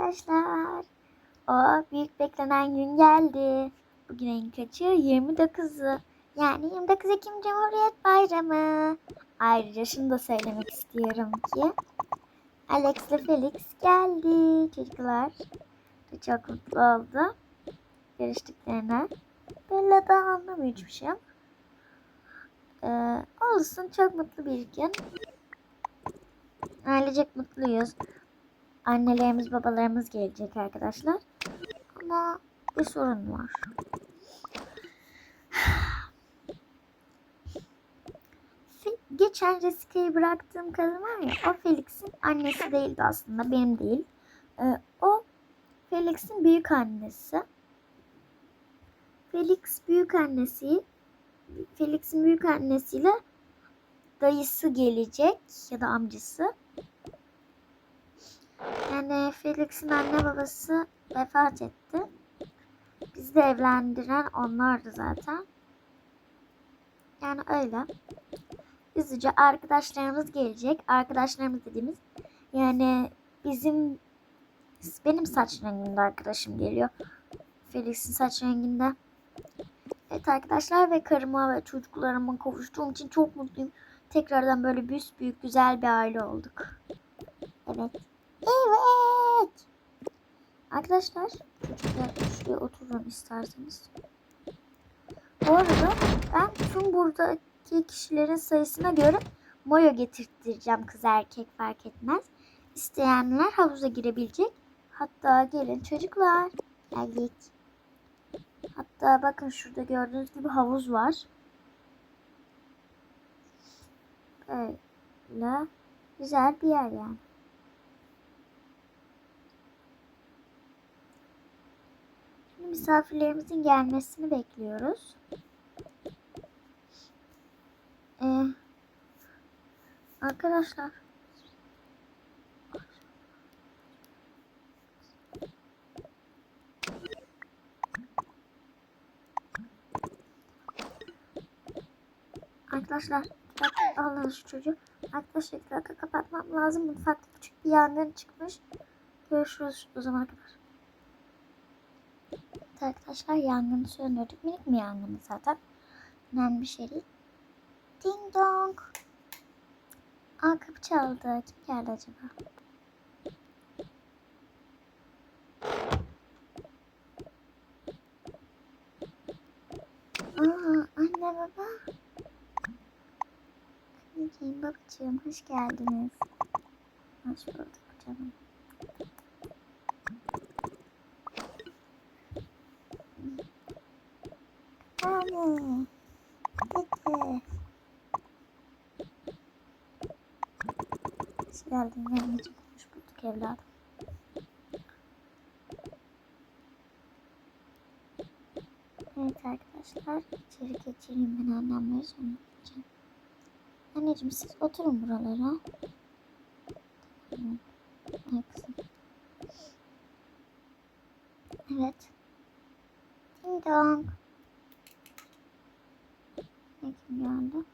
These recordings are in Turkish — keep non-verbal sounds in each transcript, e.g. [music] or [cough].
arkadaşlar. O büyük beklenen gün geldi. Bugün ayın kaçı? 29'u. Yani 29 Ekim Cumhuriyet Bayramı. Ayrıca şunu da söylemek istiyorum ki Alex ile Felix geldi çocuklar. Çok mutlu oldu. Görüştüklerine. Bella da anlamıyor hiçbir şey. Ee, olsun çok mutlu bir gün. Ailecek mutluyuz. Annelerimiz babalarımız gelecek arkadaşlar. Ama bir sorun var. Geçen Jessica'yı bıraktığım kadın var ya o Felix'in annesi değildi aslında benim değil. Ee, o Felix'in büyük annesi. Felix büyük annesi Felix'in büyük annesiyle dayısı gelecek ya da amcası. Yani Felix'in anne babası vefat etti. Bizi de evlendiren onlardı zaten. Yani öyle. Üzücü arkadaşlarımız gelecek. Arkadaşlarımız dediğimiz yani bizim benim saç rengimde arkadaşım geliyor. Felix'in saç renginde. Evet arkadaşlar ve karıma ve çocuklarıma kavuştuğum için çok mutluyum. Tekrardan böyle büyük güzel bir aile olduk. Evet. Evet. Arkadaşlar çocuklar şuraya oturun isterseniz. Bu arada ben tüm buradaki kişilerin sayısına göre mayo getirttireceğim kız erkek fark etmez. İsteyenler havuza girebilecek. Hatta gelin çocuklar. Geldik. Hatta bakın şurada gördüğünüz gibi havuz var. Böyle güzel bir yer yani. Misafirlerimizin gelmesini bekliyoruz. Ee, arkadaşlar Arkadaşlar alın şu çocuğu. Arkadaşlar dakika kapatmam lazım. Mutfakta küçük bir yangın çıkmış. Görüşürüz o zaman arkadaşlar. Evet arkadaşlar yangını söndürdük. Minik mi yangını zaten? Önemli bir şey değil. Ding dong. Aa kapı çaldı. Kim geldi acaba? Aa anne baba. Anneciğim babacığım hoş geldiniz. Hoş bulduk canım. Anne. Peki. Hoş geldin anneciğim. Hoş bulduk evladım. Evet arkadaşlar içeri geçireyim ben annemleri sonra. Anneciğim siz oturun buralara. Tamam. Evet. Ding dong. Geldi?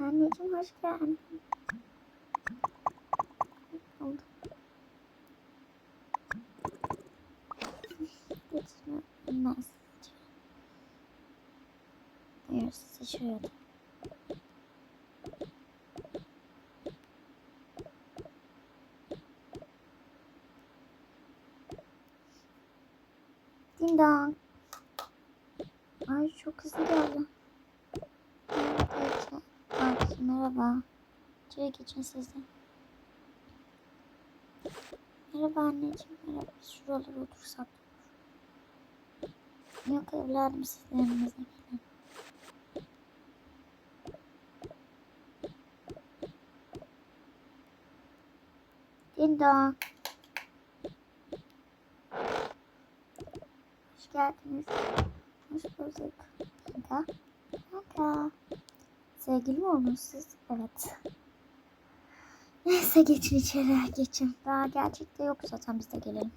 Anneciğim hoş geldin. Bulduk. Geçmez. Buyur size şöyle. Ding dong. Ay çok hızlı geldi. Evet, evet. merhaba. İçeri geçin siz. Merhaba anneciğim. Merhaba. Şuralara otursak. Yok evladım siz de yanımıza gelin. Ding. Hoş geldiniz. Hoş bulduk. Kanka. Kanka. Sevgili mi oldunuz siz? Evet. Neyse geçin içeri geçin. Daha gerçekte yok zaten biz de gelelim.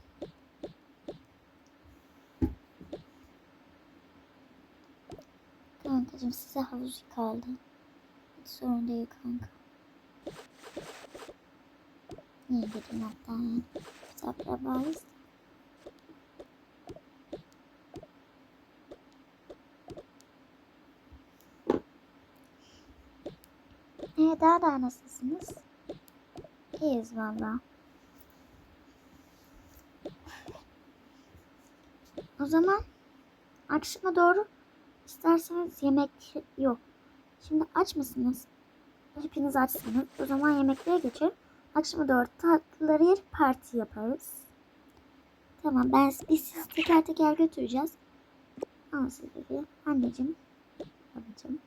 Kanka. Kankacığım size havuz kaldı. Hiç sorun değil kanka. İyi gidin hatta yani. Biz akrabayız. Ee, daha da nasılsınız? İyiyiz valla. O zaman akşama doğru isterseniz yemek yok. Şimdi aç mısınız? Hepiniz açsınız. O zaman yemeklere geçelim. Akşama doğru tatlıları yer parti yaparız. Tamam ben biz sizi teker teker götüreceğiz. Al size bir anneciğim. Babacığım.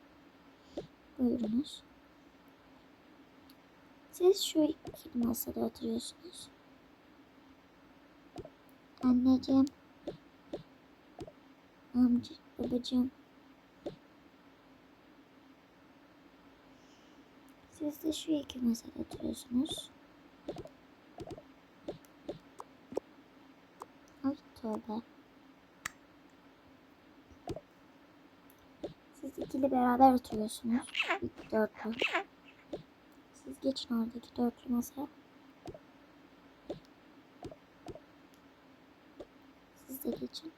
Buyurunuz. Siz şu iki masada oturuyorsunuz. Anneciğim. Amca, babacığım. Siz de şu iki masada oturuyorsunuz. Ay tövbe. Siz ikili beraber oturuyorsunuz. İki dörtlü. Geçin oradaki dörtlü masaya. Siz de geçin.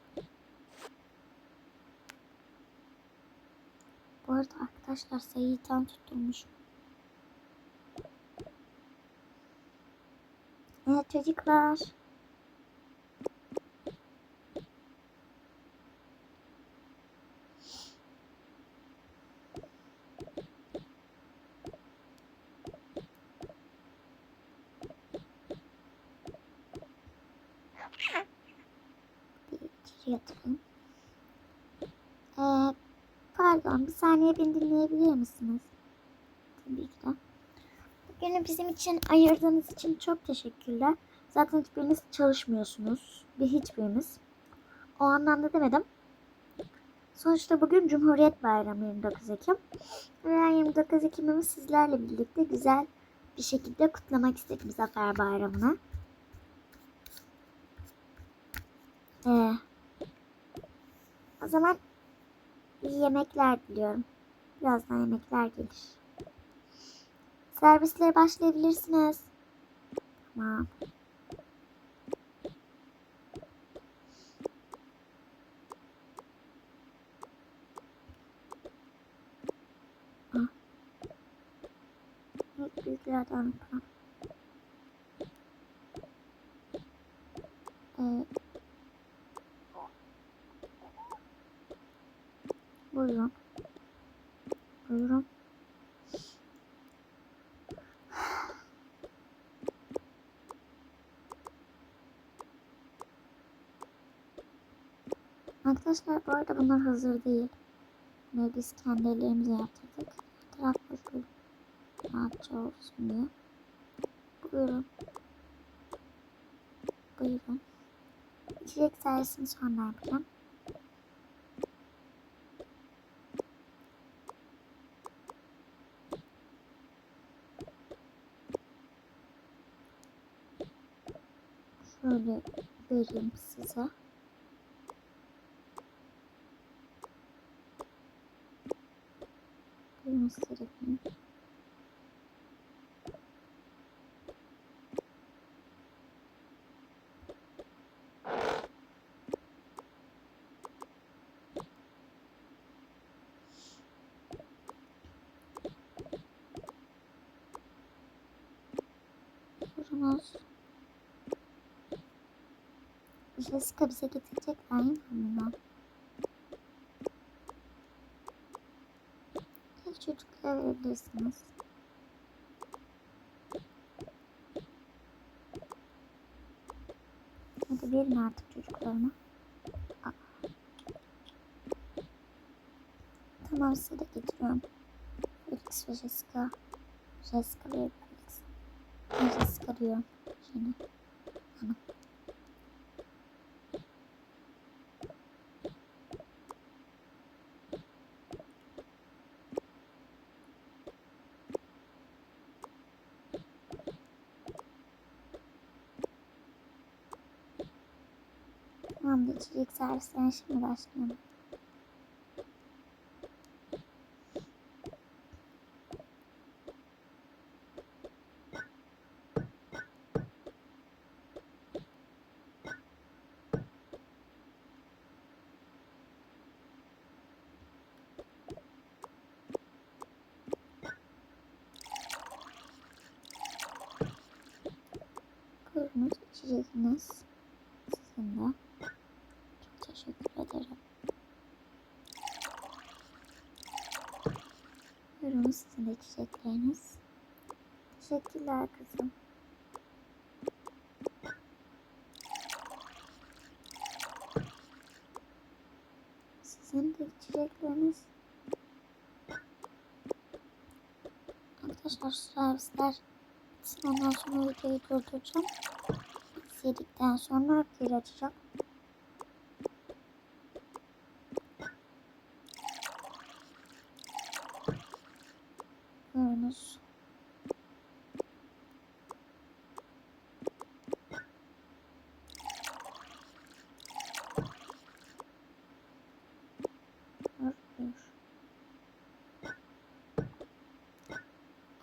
Bu arada arkadaşlar sayıyı tam tutturmuş. Evet çocuklar. Yatırayım. Ee, pardon bir saniye beni dinleyebilir misiniz? Tabii ki de. Bugünü bizim için ayırdığınız için çok teşekkürler. Zaten hiçbiriniz çalışmıyorsunuz. Bir hiçbirimiz. O anlamda demedim. Sonuçta bugün Cumhuriyet Bayramı 29 Ekim. Ve ben 29 Ekim'imi sizlerle birlikte güzel bir şekilde kutlamak istedim Zafer Bayramı'nı. Ee, zaman iyi yemekler diliyorum. Birazdan yemekler gelir. Servislere başlayabilirsiniz. Tamam. Ah. Büyüklerden falan. Ee, buyurun. Buyurun. Arkadaşlar bu arada bunlar hazır değil. Ve biz kendi ellerimizle yaptırdık. Taraf boş rahatça olsun diye. Buyurun. Buyurun. İçecek servisini sonra yapacağım. Şöyle vereyim size. Buyurun size de vereyim. Buyurunuz. Jessica bize getirecekler mi bundan? İlk çocuklara verebilirsiniz. Hadi verin artık çocuklarına. Aa. Tamam size de getiriyorum. Felix ve Jessica. Jessica ve Diyorum. Şimdi. Tamam. Tamamdır servislerine şimdi başlayalım. İçeceğiniz. Sizin de. Çok teşekkür ederim. Buyurun sizin de içecekleriniz. Teşekkürler kızım. Sizin de içecekleriniz. Arkadaşlar servisler. Ondan sonra videoyu durduracağım. Biz yedikten sonra geri açacağım. Buyur.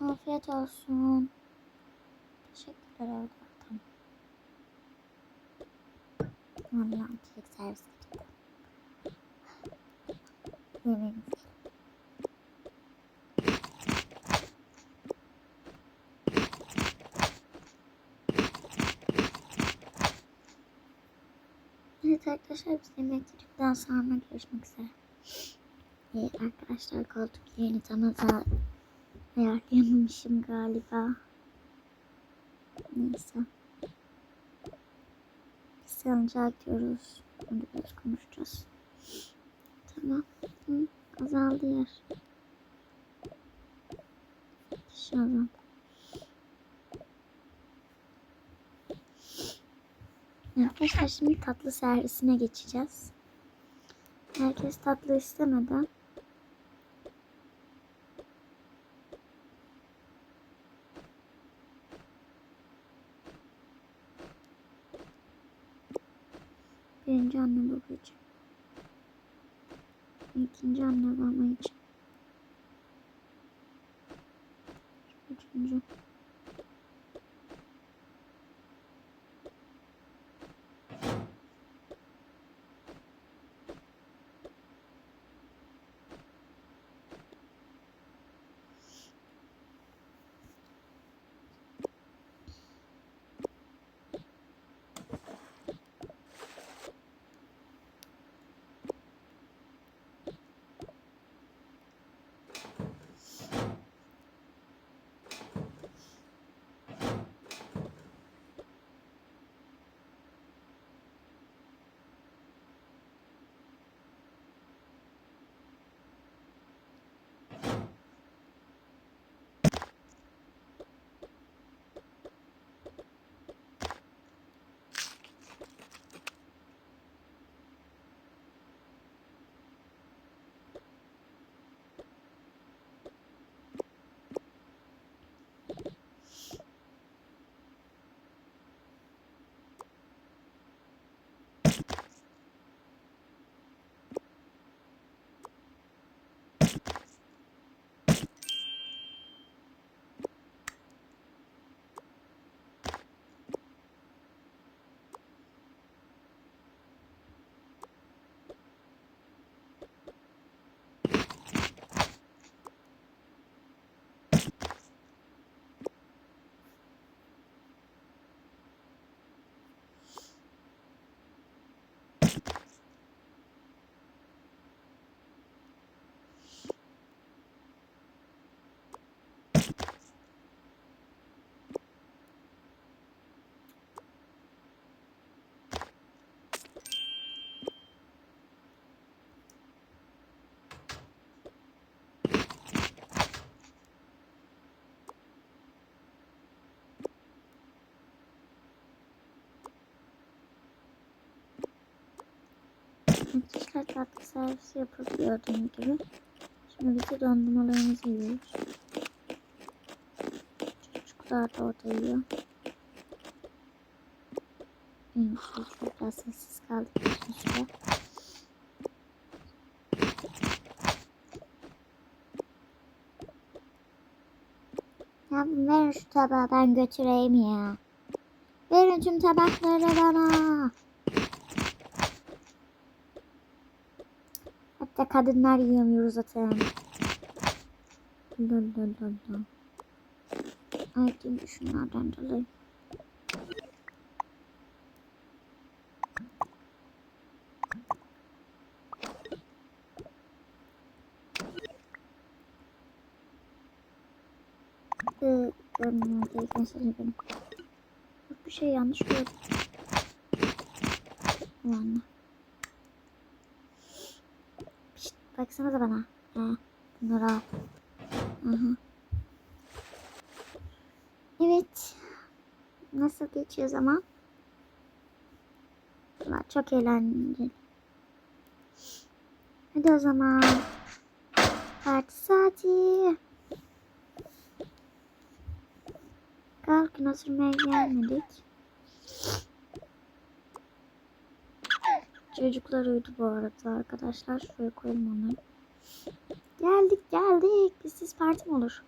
Afiyet olsun. Teşekkürler evladım. Vallahi antilik servis getirdim. Yemeğiniz. Evet arkadaşlar biz yemek yedikten sonra görüşmek üzere. Ee, arkadaşlar koltuk yerini tam ayarlayamamışım galiba. Neyse. Biz gidiyoruz. Onu biraz konuşacağız. Tamam. Hı, azaldı yer. İnşallah. Arkadaşlar şimdi tatlı servisine geçeceğiz. Herkes tatlı istemeden Birinci anne baba için. İkinci anne Arkadaşlar tatlı servisi gördüğünüz gibi. Şimdi biz de dondurmalarımızı yiyoruz. Çocuklar da orada yiyor. Çocuklar biraz sessiz kaldık süre. Ya verin şu tabağı ben götüreyim ya. Verin tüm tabakları bana. de kadınlar yiyemiyoruz zaten. Dön dön dön dön. Ay şimdi şunlardan dolayı. Ee, görmüyorum gereken seni benim. Bir şey yanlış gördüm. Ulan. Şşt, baksanıza bana. He, bunları. Evet. Nasıl geçiyor zaman? Valla çok eğlenceli. Hadi o zaman. Parti saati. Kalkın oturmaya gelmedik. Çocuklar uyudu bu arada arkadaşlar. Şuraya koyalım onları. Geldik geldik. Bizsiz parti mi olur?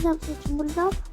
Alıyor için bulldog.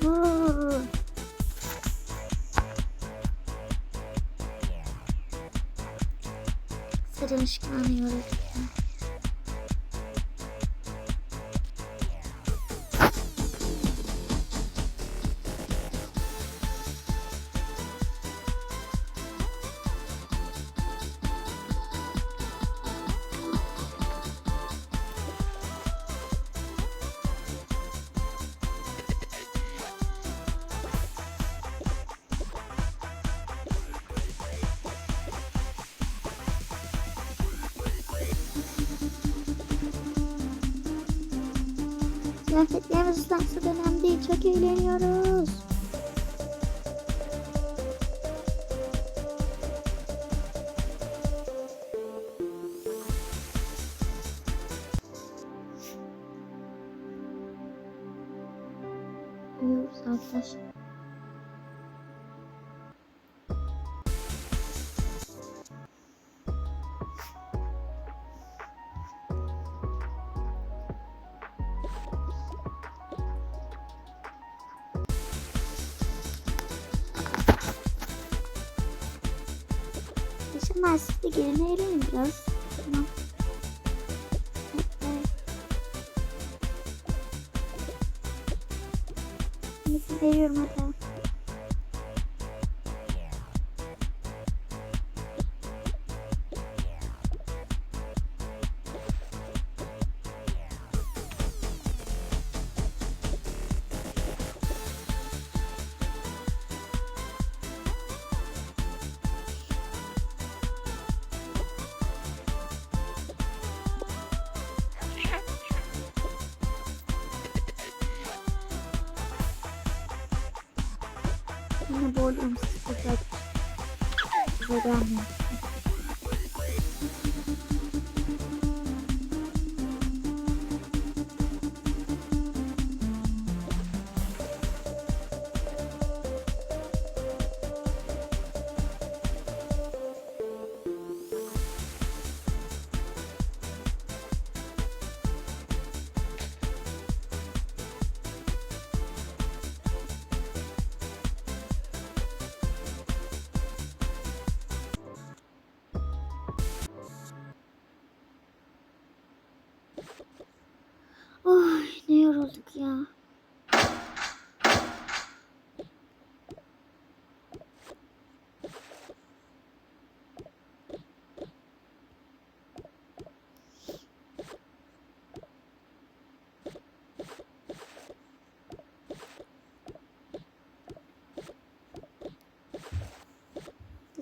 Vuu. Kıyafetlerimiz ıslansa da. Çok eğleniyoruz. Yaşamlar siz de gelin eğlenin biraz. Tamam. Sizi seviyorum hadi. сказать, задание.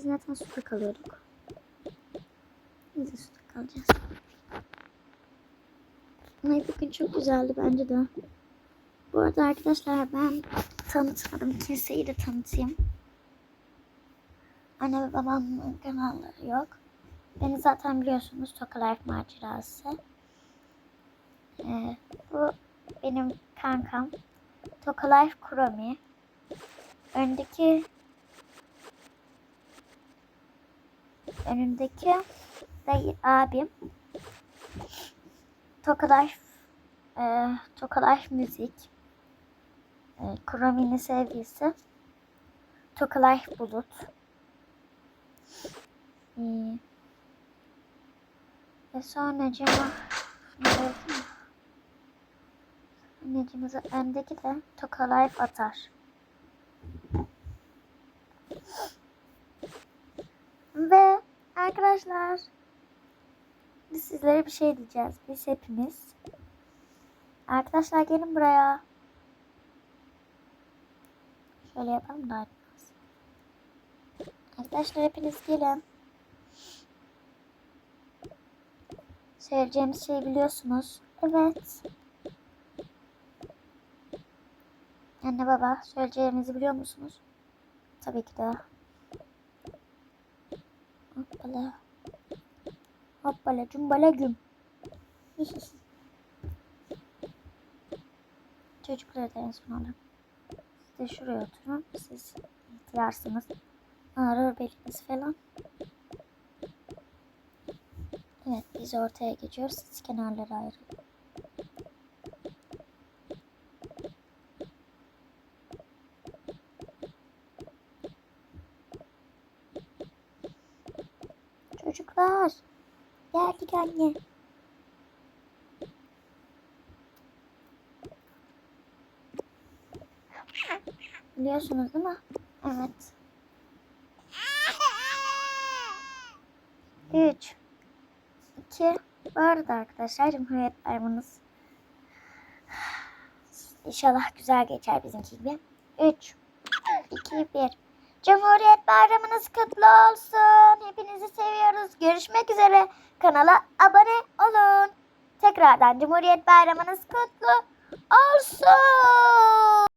Zaten suda kalıyorduk. Biz de suda kalacağız. Ay bugün çok güzeldi bence de. Bu arada arkadaşlar ben tanıtmadım. Kimseyi de tanıtayım. Anne ve babamın kanalları yok. Beni zaten biliyorsunuz Toka Life macerası. Ee, bu benim kankam. Toka Life Kuromi. Öndeki önündeki de abim. Toka Life e, Toka Life Müzik. E, Kuromi'nin sevgilisi. Toka Life Bulut. Ee, ve sonracığıma Anneciğimizi öndeki de Toka Life atar. Ve arkadaşlar biz sizlere bir şey diyeceğiz. Biz hepimiz. Arkadaşlar gelin buraya. Şöyle yapalım da. Arkadaşlar hepiniz gelin. Söyleyeceğimiz şeyi biliyorsunuz. Evet. Anne baba söyleyeceğimizi biliyor musunuz? Tabii ki de. Hoppala. Hoppala cumbala güm. [laughs] Çocukları da en son alırım. Siz de şuraya oturun. Siz ihtiyarsınız. Ağrır beliniz falan. Evet biz ortaya geçiyoruz. Siz kenarlara ayrılın. Çocuklar. Geldik anne. Biliyorsunuz değil mi? Evet. Üç. iki. Bu arada arkadaşlar Cumhuriyet Bayramınız İnşallah güzel geçer bizimki gibi. 3, 2, 1. Cumhuriyet Bayramınız kutlu olsun. Hepinizi seviyoruz. Görüşmek üzere. Kanala abone olun. Tekrardan Cumhuriyet Bayramınız kutlu olsun.